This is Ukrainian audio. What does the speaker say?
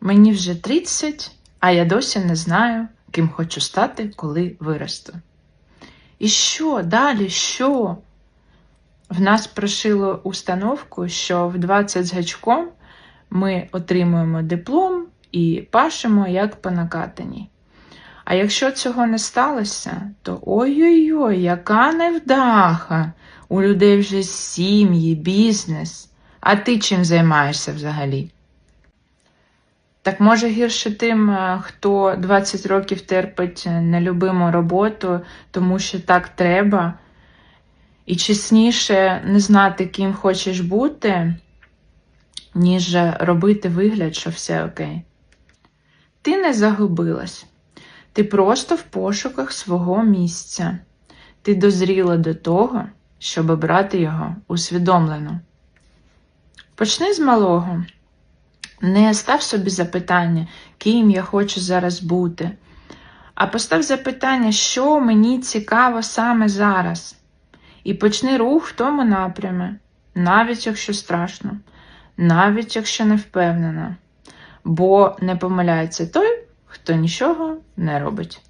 Мені вже 30, а я досі не знаю, ким хочу стати, коли виросту. І що далі? Що? В нас прошило установку, що в 20 з гачком ми отримуємо диплом і пашемо як по накатаній. А якщо цього не сталося, то ой-ой-ой, яка невдаха! У людей вже сім'ї, бізнес. А ти чим займаєшся взагалі? Так може гірше тим, е, хто 20 років терпить нелюбиму роботу, тому що так треба, і чесніше не знати, ким хочеш бути, ніж робити вигляд, що все окей. Ти не загубилась. Ти просто в пошуках свого місця. Ти дозріла до того, щоб обрати його усвідомлено. Почни з малого. Не став собі запитання, ким я хочу зараз бути, а постав запитання, що мені цікаво саме зараз. І почни рух в тому напрямі, навіть якщо страшно, навіть якщо не впевнена. Бо не помиляється той, хто нічого не робить.